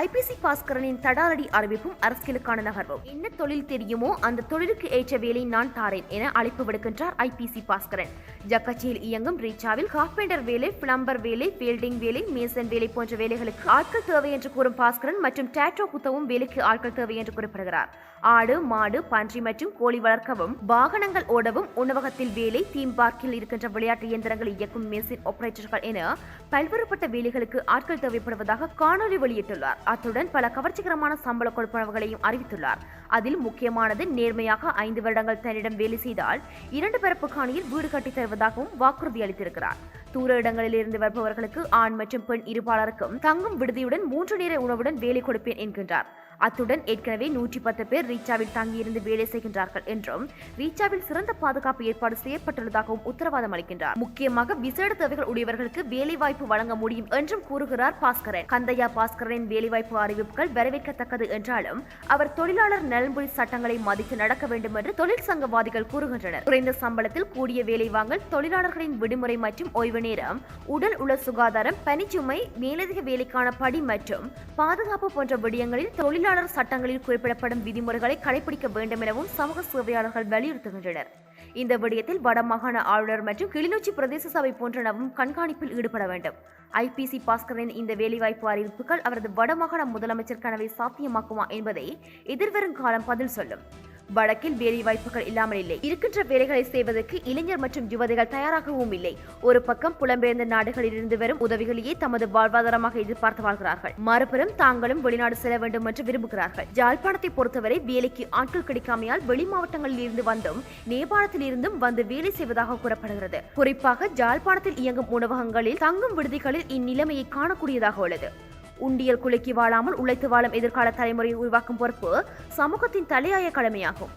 IBC பாஸ்கரனின் தடாலடி அறிவிப்பும் அரசியலுக்கான நகர்வும். என்ன தொழில் தெரியுமோ அந்த தொழிலுக்கு ஏற்ற வேலை நான் தாரேன் என அழைப்பு விடுக்கின்றார் ஐபிசி பாஸ்கரன். ஜக்கச்சியில் இயங்கும் ரீச்சாவில் கார்பெண்டர் வேலை பிளம்பர் வேலை வெல்டிங் வேலை மேசன் வேலை போன்ற வேலைகளுக்கு ஆட்கள் தேவை என்று கூறும் பாஸ்கரன் மற்றும் டேட்டோ குத்தவும் வேலைக்கு ஆட்கள் தேவை என்று குறிப்பிடுகிறார். ஆடு மாடு பன்றி மற்றும் கோழி வளர்க்கவும் வாகனங்கள் ஓடவும் உணவகத்தில் வேலை தீம் பார்க்கில் இருக்கின்ற விளையாட்டு இயந்திரங்களை இயக்கும் மெஷின் ஆபரேட்டர்கள் என பல்வேறுபட்ட வேலைகளுக்கு ஆட்கள் தேவைப்படுவதாக காணொலி வெளியிட்டுள்ளார். அத்துடன் பல கவர்ச்சிகரமான சம்பள கொடுப்பனவுகளையும் அறிவித்துள்ளார். அதில் முக்கியமானது நேர்மையாக ஐந்து வருடங்கள் தன்னிடம் வேலை செய்தால் இரண்டு பிறப்பு காணியில் வீடு கட்டித் தருவதாகவும் வாக்குறுதி அளித்திருக்கிறார். தூர இடங்களில் இருந்து வருபவர்களுக்கு ஆண் மற்றும் பெண் இருபாலருக்கும் தங்கும் விடுதியுடன் மூன்று நேர உணவுடன் வேலை கொடுப்பேன் என்கின்றார். அத்துடன் ஏற்கனவே நூற்றி பத்து பேர் ரீச்சாவில் தங்கியிருந்து வேலை செய்கின்றார்கள் என்றும் ரீச்சாவில் சிறந்த பாதுகாப்பு ஏற்பாடு செய்யப்பட்டுள்ளதாகவும் உத்தரவாதம் அளிக்கின்றார். முக்கியமாக விசேட தேவைகள் உடையவர்களுக்கு வேலைவாய்ப்பு வழங்க முடியும் என்றும் கூறுகிறார் பாஸ்கரன். கந்தையா பாஸ்கரனின் வேலைவாய்ப்பு அறிவிப்புகள் வரவேற்கத்தக்கது என்றாலும் அவர் தொழிலாளர் நலன்புரி சட்டங்களை மதித்து நடக்க வேண்டும் என்று தொழிற்சங்கவாதிகள் கூறுகின்றனர். குறைந்த சம்பளத்தில் கூடிய வேலை வாங்கல் தொழிலாளர்களின் விடுமுறை மற்றும் ஓய்வு நேரம் உடல் உள்ள சுகாதாரம் பனிச்சுமை மேலதிக வேலைக்கான படி மற்றும் பாதுகாப்பு போன்ற விடயங்களில் தொழிலாளர் சட்டங்களில் குறிப்பிடப்படும் விதிமுறைகளை கடைபிடிக்க வேண்டும் எனவும் சமூக சேவையாளர்கள் வலியுறுத்துகின்றனர். இந்த விடயத்தில் வடமாகாண ஆளுநர் மற்றும் கிளிநொச்சி பிரதேச சபை போன்றனவும் கண்காணிப்பில் ஈடுபட வேண்டும். ஐபிசி பாஸ்கரின் இந்த வேலைவாய்ப்பு அறிவிப்புகள் அவரது வடமாகாண முதலமைச்சர் கனவை சாத்தியமாக்குமா என்பதை எதிர்வரும் காலம் பதில் சொல்லும். வடக்கில் வேலை வாய்ப்புகள் இல்லாமல் இல்லை. இருக்கின்ற வேலைகளை செய்வதற்கு இளைஞர் மற்றும் யுவதிகள் தயாராகவும் இல்லை. ஒரு பக்கம் புலம்பெயர்ந்த நாடுகளில் இருந்து வரும் உதவிகளையே தமது வாழ்வாதாரமாக எதிர்பார்த்து வாழ்கிறார்கள். மறுபுறம் தாங்களும் வெளிநாடு செல்ல வேண்டும் என்று விரும்புகிறார்கள். ஜாழ்ப்பாணத்தை பொறுத்தவரை வேலைக்கு ஆட்கள் கிடைக்காமையால் வெளி மாவட்டங்களில் இருந்து வந்தும் நேபாளத்தில் இருந்தும் வந்து வேலை செய்வதாக கூறப்படுகிறது. குறிப்பாக ஜாழ்ப்பாணத்தில் இயங்கும் உணவகங்களில் தங்கும் விடுதிகளில் இந்நிலைமையை காணக்கூடியதாக உள்ளது. உண்டியல் குலுக்கி வாழாமல் உழைத்து வாழும் எதிர்கால தலைமுறையை உருவாக்கும் பொறுப்பு சமூகத்தின் தலையாய கடமையாகும்.